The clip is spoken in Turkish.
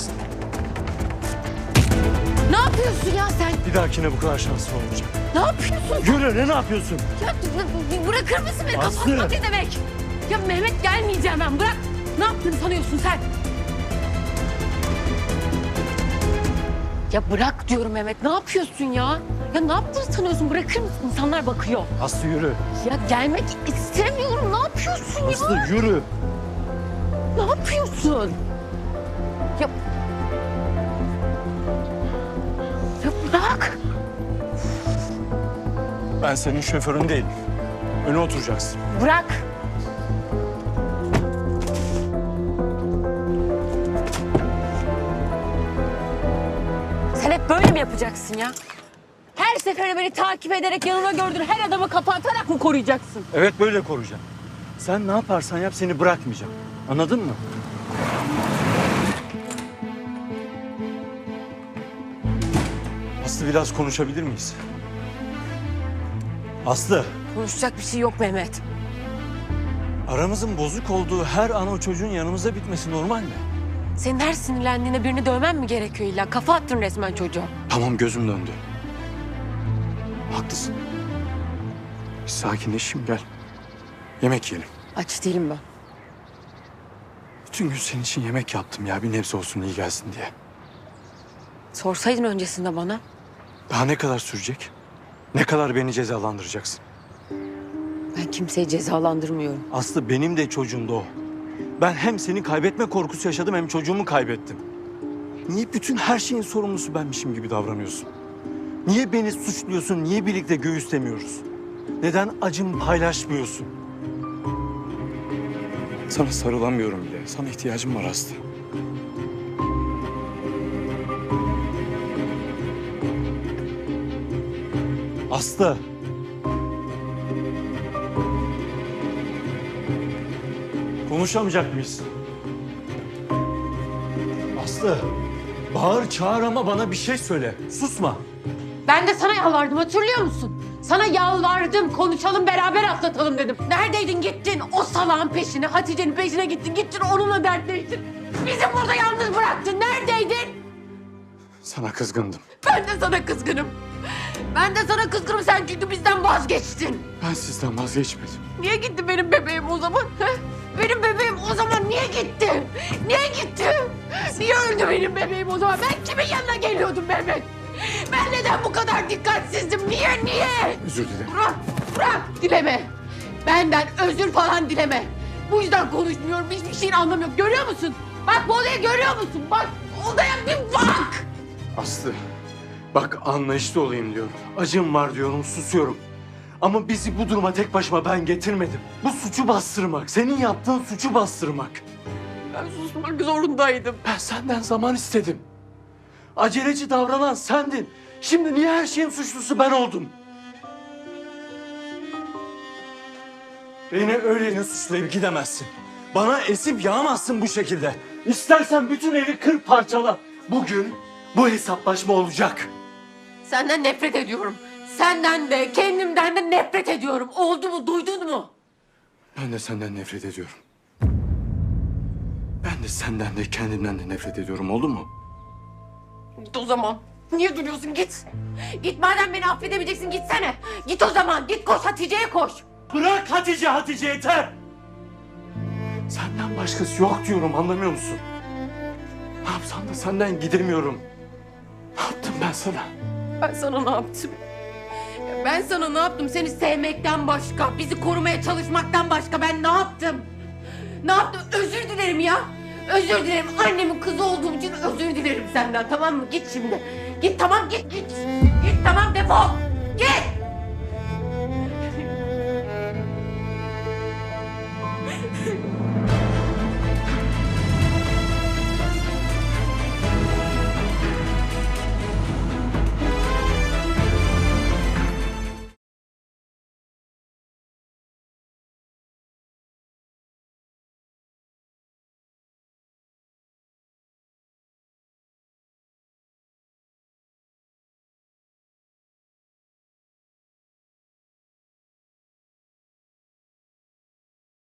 Aslı. Ne yapıyorsun ya sen? Bir dahakine bu kadar şansın olmayacak. Ne yapıyorsun? Yürü ne ne yapıyorsun? Ya b- b- bırakır mısın beni? Aslı! Kapatmak ne demek? Ya Mehmet gelmeyeceğim ben. Bırak. Ne yaptığını sanıyorsun sen? Ya bırak diyorum Mehmet. Ne yapıyorsun ya? Ya ne yaptığını sanıyorsun? Bırakır mısın? İnsanlar bakıyor. Aslı yürü. Ya gelmek istemiyorum. Ne yapıyorsun ya? Aslı yürü. Ne yapıyorsun? Ya... Ya bırak. Ben senin şoförün değilim. Öne oturacaksın. Bırak. Sen hep böyle mi yapacaksın ya? Her seferinde beni takip ederek yanına gördüğün her adamı kapatarak mı koruyacaksın? Evet böyle koruyacağım. Sen ne yaparsan yap seni bırakmayacağım. Anladın mı? Aslı biraz konuşabilir miyiz? Aslı, Konuşacak bir şey yok Mehmet. aramızın bozuk olduğu her an o çocuğun yanımızda bitmesi normal mi? Senin her sinirlendiğinde birini dövmen mi gerekiyor illa? Kafa attın resmen çocuğa. Tamam gözüm döndü. Haklısın. Bir sakinleşeyim gel. Yemek yiyelim. Aç değilim ben. Bütün gün senin için yemek yaptım ya bir nebze olsun iyi gelsin diye. Sorsaydın öncesinde bana. Daha ne kadar sürecek? Ne kadar beni cezalandıracaksın? Ben kimseyi cezalandırmıyorum. Aslı benim de çocuğum da o. Ben hem seni kaybetme korkusu yaşadım hem çocuğumu kaybettim. Niye bütün her şeyin sorumlusu benmişim gibi davranıyorsun? Niye beni suçluyorsun? Niye birlikte göğüslemiyoruz? Neden acımı paylaşmıyorsun? Sana sarılamıyorum bile. Sana ihtiyacım var Aslı. Aslı. Konuşamayacak mıyız? Aslı. Bağır çağır ama bana bir şey söyle. Susma. Ben de sana yalvardım hatırlıyor musun? Sana yalvardım konuşalım beraber atlatalım dedim. Neredeydin gittin o salağın peşine Hatice'nin peşine gittin gittin onunla dertleştin. Bizi burada yalnız bıraktın neredeydin? Sana kızgındım. Ben de sana kızgınım. Ben de sana kızgınım sen çünkü bizden vazgeçtin. Ben sizden vazgeçmedim. Niye gitti benim bebeğim o zaman? he? Benim bebeğim o zaman niye gitti? Niye gitti? Niye öldü benim bebeğim o zaman? Ben kimin yanına geliyordum Mehmet? Ben neden bu kadar dikkatsizdim? Niye, niye? Özür dilerim. Bırak, bırak. Dileme. Benden özür falan dileme. Bu yüzden konuşmuyorum. Hiçbir şeyin anlamı yok. Görüyor musun? Bak bu odayı görüyor musun? Bak odaya bir bak. Aslı. Bak anlayışlı olayım diyorum. Acım var diyorum susuyorum. Ama bizi bu duruma tek başıma ben getirmedim. Bu suçu bastırmak, senin yaptığın suçu bastırmak. Ben susmak zorundaydım. Ben senden zaman istedim. Aceleci davranan sendin. Şimdi niye her şeyin suçlusu ben oldum? Beni öyleyine suçlayıp gidemezsin. Bana esip yağamazsın bu şekilde. İstersen bütün evi kır parçala. Bugün bu hesaplaşma olacak. Senden nefret ediyorum. Senden de kendimden de nefret ediyorum. Oldu mu? Duydun mu? Ben de senden nefret ediyorum. Ben de senden de kendimden de nefret ediyorum oldu mu? Git o zaman. Niye duruyorsun? Git. Git madem beni affedemeyeceksin gitsene. Git o zaman. Git koş Hatice'ye koş. Bırak Hatice Hatice yeter. Senden başkası yok diyorum anlamıyor musun? Ne yapsam da senden gidemiyorum. Ne yaptım ben sana? Ben sana ne yaptım? Ya Ben sana ne yaptım? Seni sevmekten başka, bizi korumaya çalışmaktan başka ben ne yaptım? Ne yaptım? Özür dilerim ya. Özür dilerim. Annemin kızı olduğum için özür dilerim senden. Tamam mı? Git şimdi. Git tamam git git. Git tamam defol.